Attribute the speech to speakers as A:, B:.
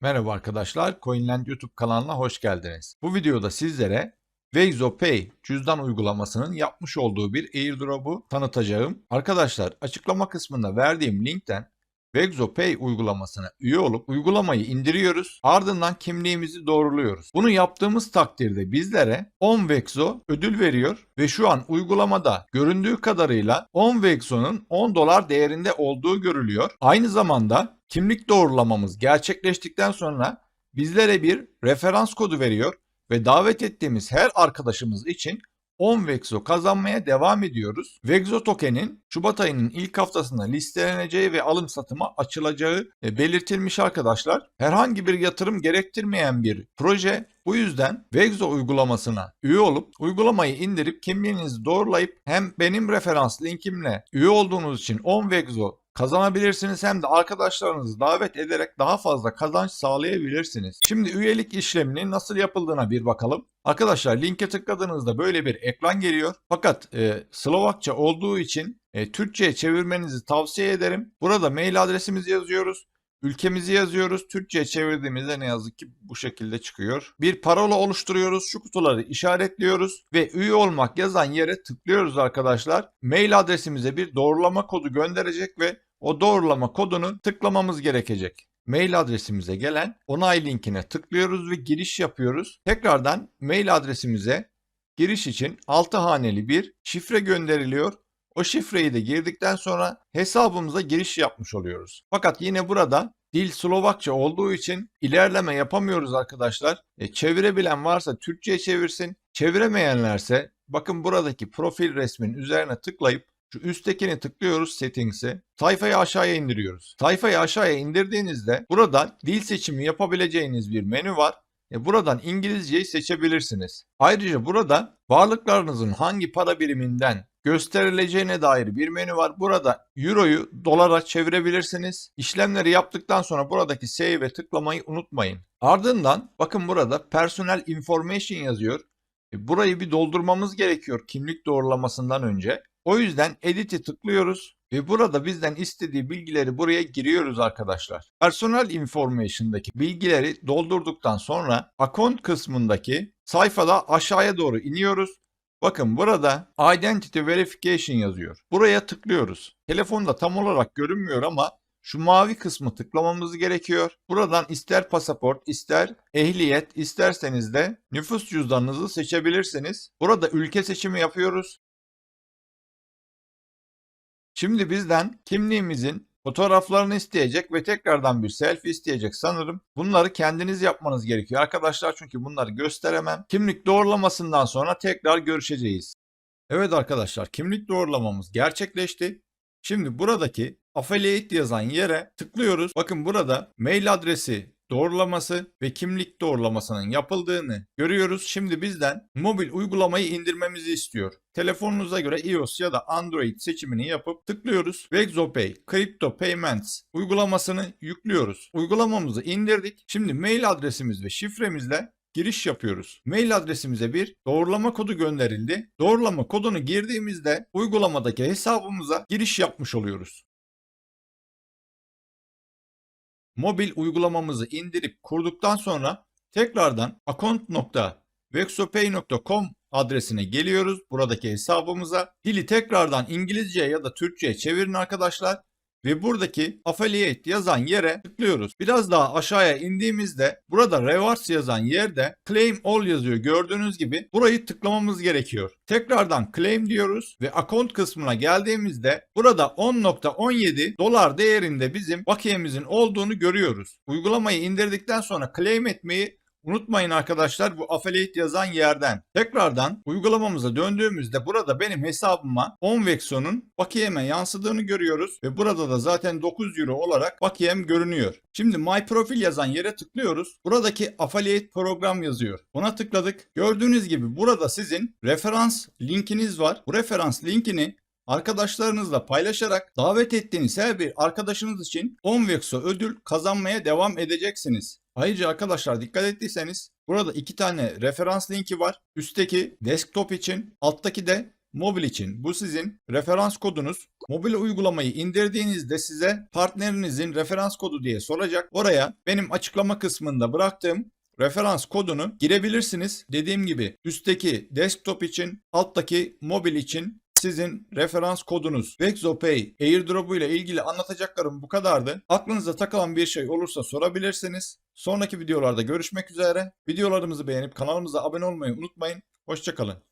A: Merhaba arkadaşlar, Coinland YouTube kanalına hoş geldiniz. Bu videoda sizlere Vexo Pay cüzdan uygulamasının yapmış olduğu bir airdrop'u tanıtacağım. Arkadaşlar açıklama kısmında verdiğim linkten Vexo Pay uygulamasına üye olup uygulamayı indiriyoruz. Ardından kimliğimizi doğruluyoruz. Bunu yaptığımız takdirde bizlere 10 Vexo ödül veriyor ve şu an uygulamada göründüğü kadarıyla 10 Vexo'nun 10 dolar değerinde olduğu görülüyor. Aynı zamanda kimlik doğrulamamız gerçekleştikten sonra bizlere bir referans kodu veriyor ve davet ettiğimiz her arkadaşımız için 10 Vexo kazanmaya devam ediyoruz. Vexo token'in Şubat ayının ilk haftasında listeleneceği ve alım satıma açılacağı e, belirtilmiş arkadaşlar. Herhangi bir yatırım gerektirmeyen bir proje. Bu yüzden Vexo uygulamasına üye olup uygulamayı indirip kimliğinizi doğrulayıp hem benim referans linkimle üye olduğunuz için 10 Vexo kazanabilirsiniz hem de arkadaşlarınızı davet ederek daha fazla kazanç sağlayabilirsiniz. Şimdi üyelik işleminin nasıl yapıldığına bir bakalım. Arkadaşlar linke tıkladığınızda böyle bir ekran geliyor. Fakat e, Slovakça olduğu için e, Türkçe'ye çevirmenizi tavsiye ederim. Burada mail adresimizi yazıyoruz. Ülkemizi yazıyoruz. Türkçe'ye çevirdiğimizde ne yazık ki bu şekilde çıkıyor. Bir parola oluşturuyoruz. Şu kutuları işaretliyoruz ve üye olmak yazan yere tıklıyoruz arkadaşlar. Mail adresimize bir doğrulama kodu gönderecek ve o doğrulama kodunu tıklamamız gerekecek. Mail adresimize gelen onay linkine tıklıyoruz ve giriş yapıyoruz. Tekrardan mail adresimize giriş için 6 haneli bir şifre gönderiliyor. O şifreyi de girdikten sonra hesabımıza giriş yapmış oluyoruz. Fakat yine burada dil Slovakça olduğu için ilerleme yapamıyoruz arkadaşlar. E, çevirebilen varsa Türkçe'ye çevirsin. Çeviremeyenlerse bakın buradaki profil resmin üzerine tıklayıp şu üsttekini tıklıyoruz settings'i. Sayfayı aşağıya indiriyoruz. Sayfayı aşağıya indirdiğinizde burada dil seçimi yapabileceğiniz bir menü var. E buradan İngilizceyi seçebilirsiniz. Ayrıca burada varlıklarınızın hangi para biriminden gösterileceğine dair bir menü var. Burada Euro'yu dolara çevirebilirsiniz. İşlemleri yaptıktan sonra buradaki Save'e tıklamayı unutmayın. Ardından bakın burada Personal Information yazıyor. E, Burayı bir doldurmamız gerekiyor kimlik doğrulamasından önce. O yüzden Edit'i tıklıyoruz ve burada bizden istediği bilgileri buraya giriyoruz arkadaşlar. Personal Information'daki bilgileri doldurduktan sonra Account kısmındaki sayfada aşağıya doğru iniyoruz. Bakın burada Identity Verification yazıyor. Buraya tıklıyoruz. Telefonda tam olarak görünmüyor ama şu mavi kısmı tıklamamız gerekiyor. Buradan ister pasaport, ister ehliyet, isterseniz de nüfus cüzdanınızı seçebilirsiniz. Burada ülke seçimi yapıyoruz. Şimdi bizden kimliğimizin fotoğraflarını isteyecek ve tekrardan bir selfie isteyecek sanırım. Bunları kendiniz yapmanız gerekiyor arkadaşlar çünkü bunları gösteremem. Kimlik doğrulamasından sonra tekrar görüşeceğiz. Evet arkadaşlar kimlik doğrulamamız gerçekleşti. Şimdi buradaki affiliate yazan yere tıklıyoruz. Bakın burada mail adresi doğrulaması ve kimlik doğrulamasının yapıldığını görüyoruz. Şimdi bizden mobil uygulamayı indirmemizi istiyor. Telefonunuza göre iOS ya da Android seçimini yapıp tıklıyoruz. VexoPay Crypto Payments uygulamasını yüklüyoruz. Uygulamamızı indirdik. Şimdi mail adresimiz ve şifremizle giriş yapıyoruz. Mail adresimize bir doğrulama kodu gönderildi. Doğrulama kodunu girdiğimizde uygulamadaki hesabımıza giriş yapmış oluyoruz. Mobil uygulamamızı indirip kurduktan sonra tekrardan account.vexopay.com adresine geliyoruz. Buradaki hesabımıza dili tekrardan İngilizce ya da Türkçe'ye çevirin arkadaşlar ve buradaki affiliate yazan yere tıklıyoruz. Biraz daha aşağıya indiğimizde burada rewards yazan yerde claim all yazıyor gördüğünüz gibi burayı tıklamamız gerekiyor. Tekrardan claim diyoruz ve account kısmına geldiğimizde burada 10.17 dolar değerinde bizim bakiyemizin olduğunu görüyoruz. Uygulamayı indirdikten sonra claim etmeyi Unutmayın arkadaşlar bu affiliate yazan yerden. Tekrardan uygulamamıza döndüğümüzde burada benim hesabıma 10 Vexo'nun bakiyeme yansıdığını görüyoruz. Ve burada da zaten 9 euro olarak bakiyem görünüyor. Şimdi My Profile yazan yere tıklıyoruz. Buradaki affiliate program yazıyor. Ona tıkladık. Gördüğünüz gibi burada sizin referans linkiniz var. Bu referans linkini arkadaşlarınızla paylaşarak davet ettiğiniz her bir arkadaşınız için 10 Vexo ödül kazanmaya devam edeceksiniz. Ayrıca arkadaşlar dikkat ettiyseniz burada iki tane referans linki var. Üstteki desktop için, alttaki de mobil için. Bu sizin referans kodunuz. Mobil uygulamayı indirdiğinizde size partnerinizin referans kodu diye soracak. Oraya benim açıklama kısmında bıraktığım referans kodunu girebilirsiniz. Dediğim gibi üstteki desktop için, alttaki mobil için sizin referans kodunuz. VexoPay airdrop'u ile ilgili anlatacaklarım bu kadardı. Aklınıza takılan bir şey olursa sorabilirsiniz. Sonraki videolarda görüşmek üzere. Videolarımızı beğenip kanalımıza abone olmayı unutmayın. Hoşçakalın.